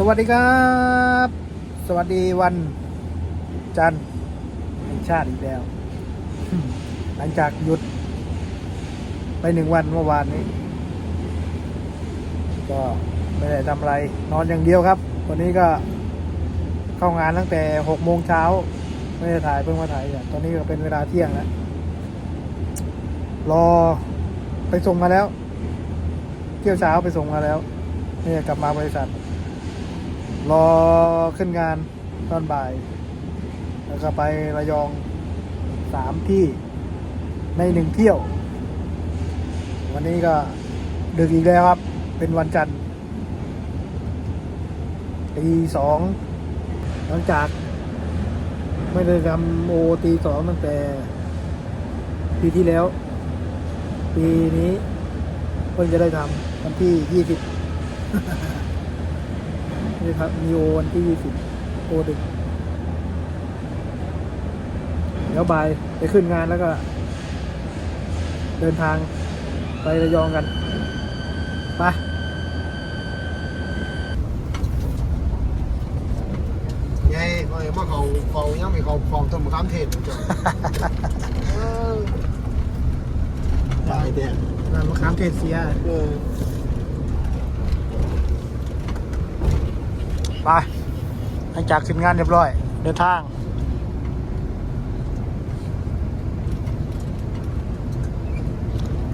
สวัสดีครับ สวัสดีวันจันทร์แห่งชาติอีกแล้ว หลังจากหยุด ไปหนึ่งวันเมื่อวานนี้ ก็ไม่ได้ทำอะไร นอนอย่างเดียวครับ วันนี้ก็เข้างานตั้งแต่หกโมงเช้า ไม่ได้ถ่ายเพิ่งมาถ่ายเนี่ยตอนนี้ก็เป็นเวลาเที่ยงแล้วรอไปส่งมาแล้ว เที่ยวเช้าไปส่งมาแล้วนี่กลับมาบริษัท รอขึ้นงานตอนบ่าย แล้วก็ไประยองสามที่ในหนึ่งเที่ยว วันนี้ก็ดึกอีกแล้วครับ เป็นวันจันทร์ตีสองหลังจาก ไม่ได้ทำโอตีสองตั้งแต่ ปีที่แล้ว ปีนี้เพิ่งจะได้ทำวันที่ยี่สิบ นี่ครับมีโอวันที่ยี่สิบโอดึกเดี๋ยวบ่ายไปขึ้นงานแล้วก็ เดินทางไประยองกันไปไงเอ้ยมาเขาเขายังมีเขาของต้นมะขามเทศอยู่จ้ะเออตายแดงร้านมะขามเทศเสียเออ ไปหลังจากขึ้นงานเรียบร้อย เดินทาง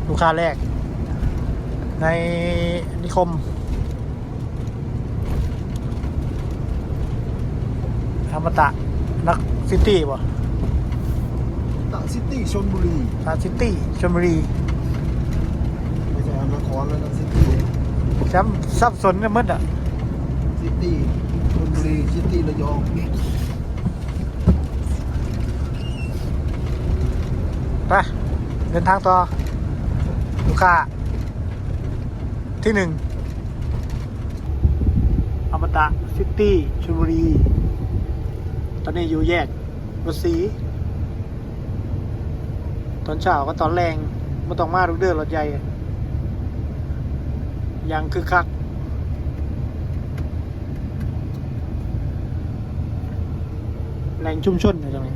ลูกค้าแรก ในนิคมอมตะนักซิตี้ป่ะตะซิตี้ชลบุรีทาซิตี้ชลบุรีไม่ใช่นครแล้วนะซิตี้แชมป์ซับสนกันหมืดอะ ซิตี้ชลบุรีซิตี้ระยองไปเดินทางต่อ ลูกค้า ที่หนึ่งอมตะซิตี้ชลบุรี ตอนนี้อยู่แยกวัดศรีตอนเช้าก็ตอนแรงไม่ต้องมาทุกเดือนรถใหญ่ยังคือคัก แรงชุ่มชนอยู่ตรงนี้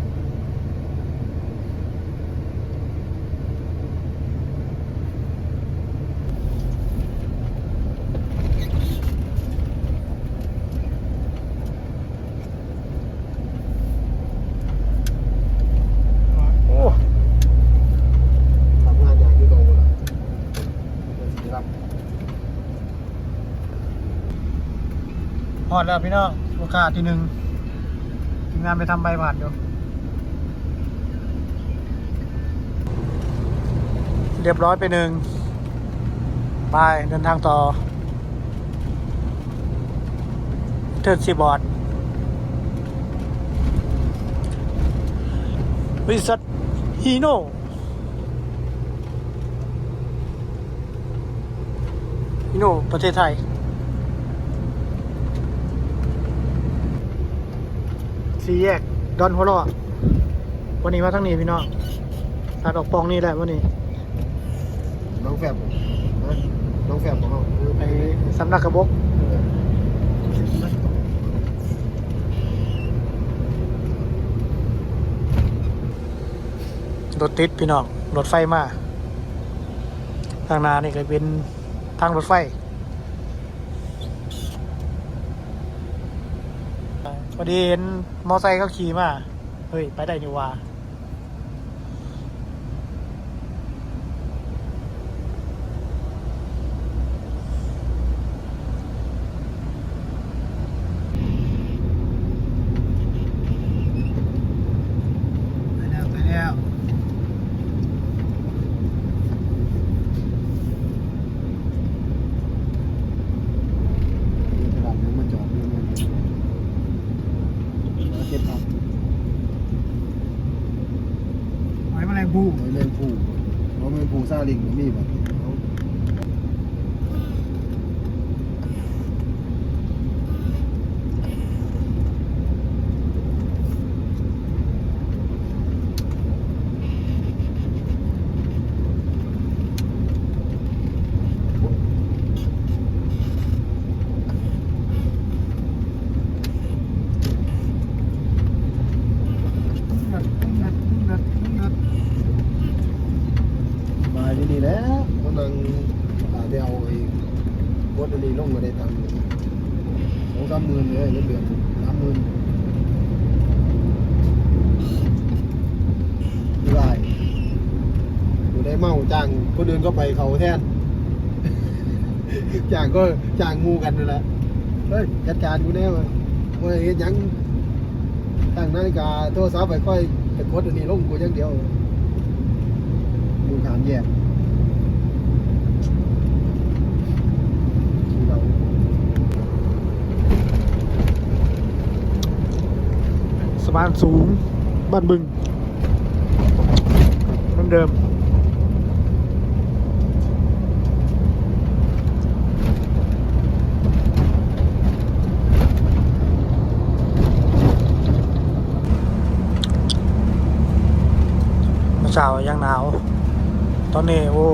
โอ้ทำงานอย่างที่โตเลยรับฮอดแล้วพี่น้องลูกค้าที่หนึ่ง มงานไปทำใบผ่านอยู่เรียบร้อยไปหนึ่งไปเดินทางต่อ เทิร์นซีบอร์ดบริษัทฮีโน่ฮีโน่ประเทศไทย สี่แยก ดอนหัวล่อวันนี้มาทั้งนี้พี่น้องตัดออกปองนี่แหละวันนี้น้องแฝดผมนะน้องแฝดของเราไปสำนักกระบกรถติดพี่น้องรถไฟมาทางหนานี่ก็เป็นทางรถไฟ พอดีเห็นมอไซค์เขาขี่มา เฮ้ย ไปได้นี่ว่า ไปแล้วไปแล้ว กระดาษนี้มาจอดนี่มันเก็บครับ หอยแมลงภูไม่เล่นผู้เราไม่ผู้ซาลิงมีแบามหมื่นเลยเงินเดือนสามหมื่นไม่ได้อยู่ได้เมาจ้างคนอื่นก็ไปเขาแทนจ้างก็จ้างงูกันนั่นแหละเฮ้ยจัดการกูแน่มาเฮ้ยเฮ็ดหยังตั้งนาฬิกาโทรศัพท์ไปค่อยไปกดอันนี้ลงกูอย่างเดียวอยู่ขามแยกเรา สะพานสูงบ้านบึงเหมือนเดิมเมื่อเช้ายังหนาว ตอนนี้โอ้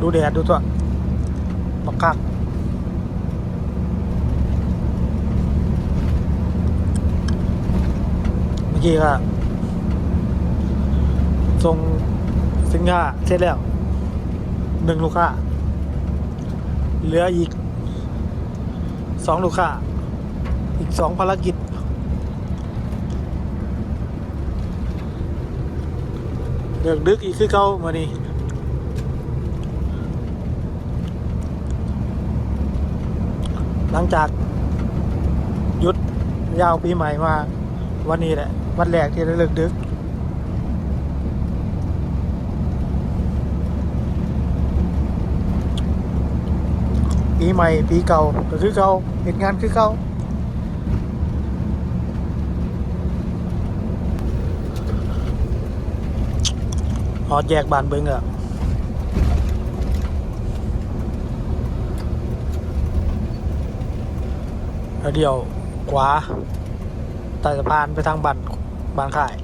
ดูแดดดูตัวปักคัก เมื่ อกี้ก็ส่งสินค้าเสร็จแล้วหนึ่งลูกค้า เหลืออีกสองลูกค้า อีกสองภารกิจ เดือกดึกอีกคือเก่ามานี่หลังจากหยุดยาวปีใหม่มาวันนี้แหละ วันแรกที่ได้เลิกดึกปีใหม่ปีเก่าก็คือเก่าเหตุงานคือเก่าหอดแยกบานเบิงอะแล้วเดี๋ยวขวาใต้สะพานไปทางบ้าน บานข่าย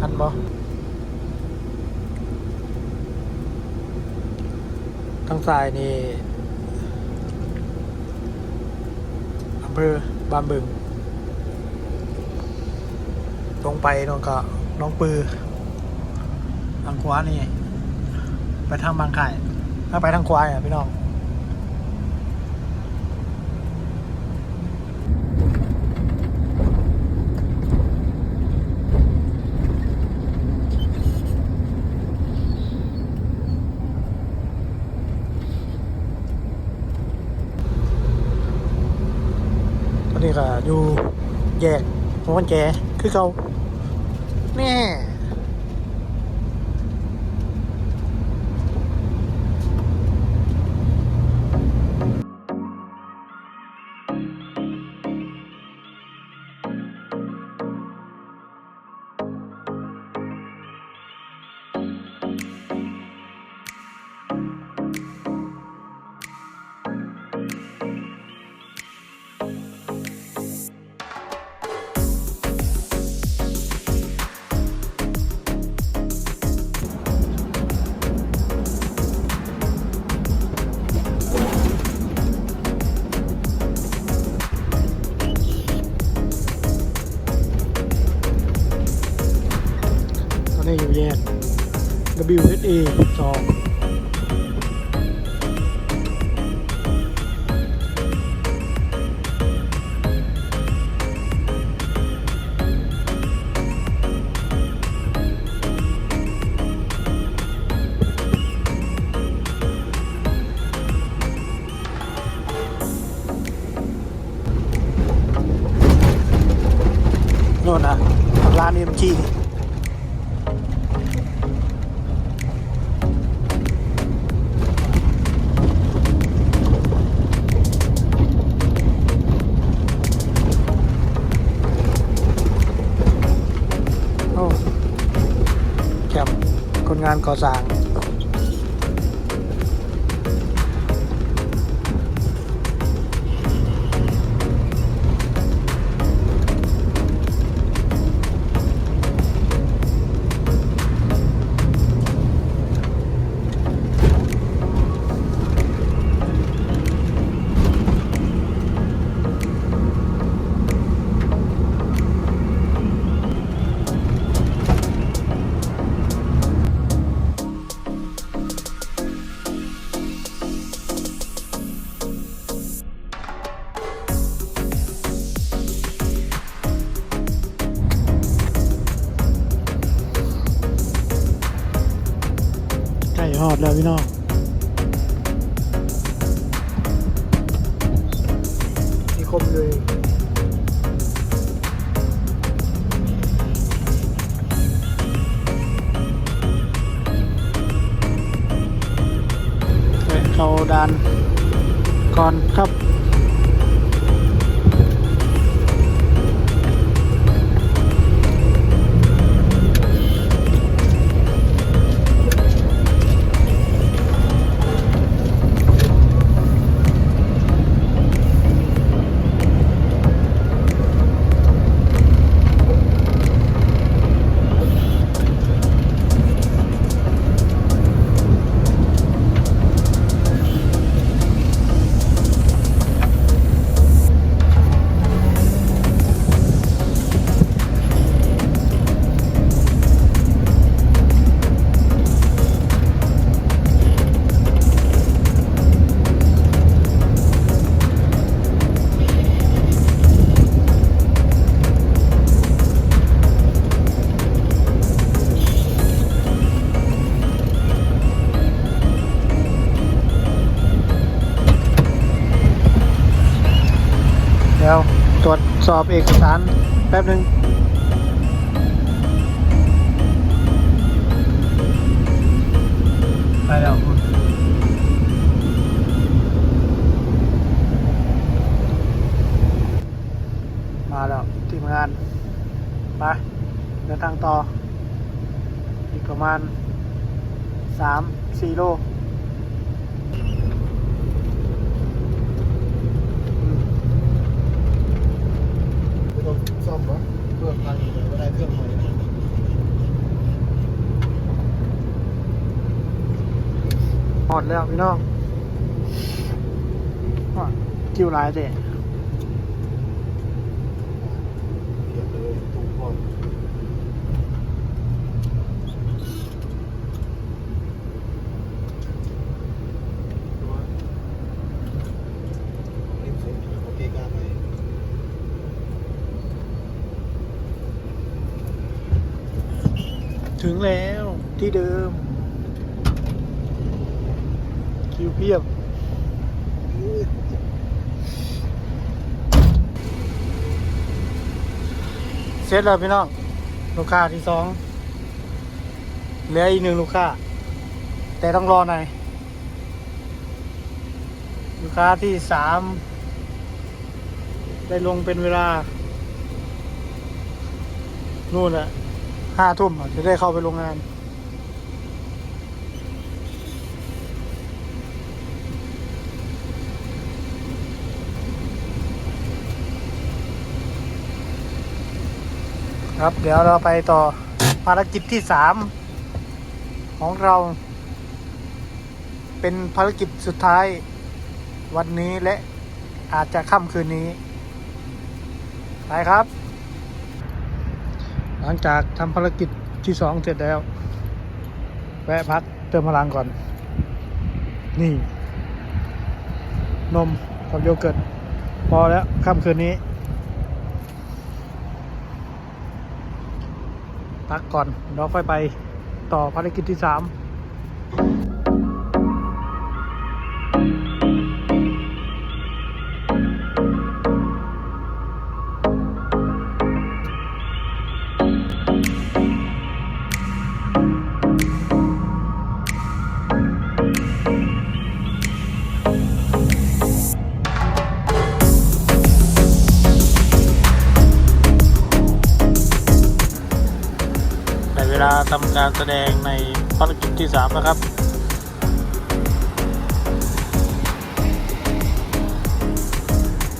ทันบ่ทางซ้ายนี่อำเภอบานบึง ตรงไปน้องก็น้องปือทางขวานี่ ไปทางบางไข่ถ้าไปทางขวาอะพี่น้องนนี้ก็อยู่แยกหัวมันแจ คือเขาแน่ WSA สองโน่นนานก่อสร้าง อดแล้วพี่น้องมีคมเลยเข้าดานก่อนครับ เดี๋ยวตรวจสอบเอกสารแป๊บหนึ่งไปแล้วมาแล้วทีมงาน ไปเดินทางต่อ อีกประมาณสามสี่โลอืม ไม่ต้องซ่อมวะเครื่องพังเลยไม่ได้เครื่องใหม่นะ หมด แล้วพี่น้องอ้อคิวหลายเด็เดี๋ยวเลยถูกก่อนโอเคการไหมถึงแล้วที่เดิม คิวเพียบเสร็จแล้วพี่น้อง ลูกค้าที่สองเหลืออีกหนึ่งลูกค้า แต่ต้องรอหน่อยลูกค้าที่สามได้ลงเป็นเวลา นู่นแหละห้าทุ่มจะได้เข้าไปโรงงาน ครับ เดี๋ยวเราไปต่อภารกิจที่สามของเรา เป็นภารกิจสุดท้าย วันนี้และอาจจะค่ำคืนนี้ ไปครับ หลังจากทำภารกิจที่สองเสร็จแล้ว แวะพักเติมพลังก่อน นี่ นมกับโยเกิร์ตพอแล้วค่ำคืนนี้ พักก่อนเราค่อยไปต่อภารกิจที่สาม ทำการแสดงในภารกิจที่สามนะครับ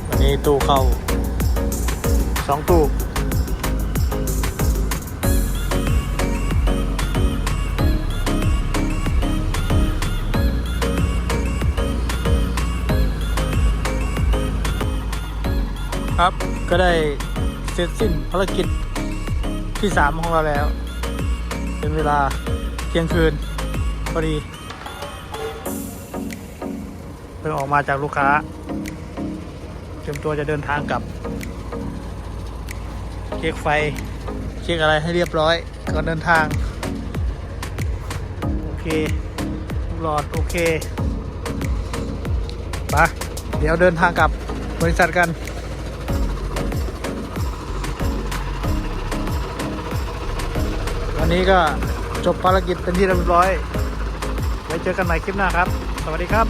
วันนี้ตู้เข้าสองตู้ครับก็ได้เสร็จสิ้นภารกิจที่สามของเราแล้ว เป็นเวลาเที่ยงคืนพอดีเพิ่งออกมาจากลูกค้า เตรียมตัวจะเดินทางกลับ เช็คไฟ เช็คอะไรให้เรียบร้อยก่อนเดินทาง โอเคหลอดโอเคไปเดี๋ยวเดินทางกลับบริษัทกันวัน นี้ก็จบภารกิจเป็นที่เรียบร้อย ไว้เจอกันใหม่คลิปหน้าครับ สวัสดีครับ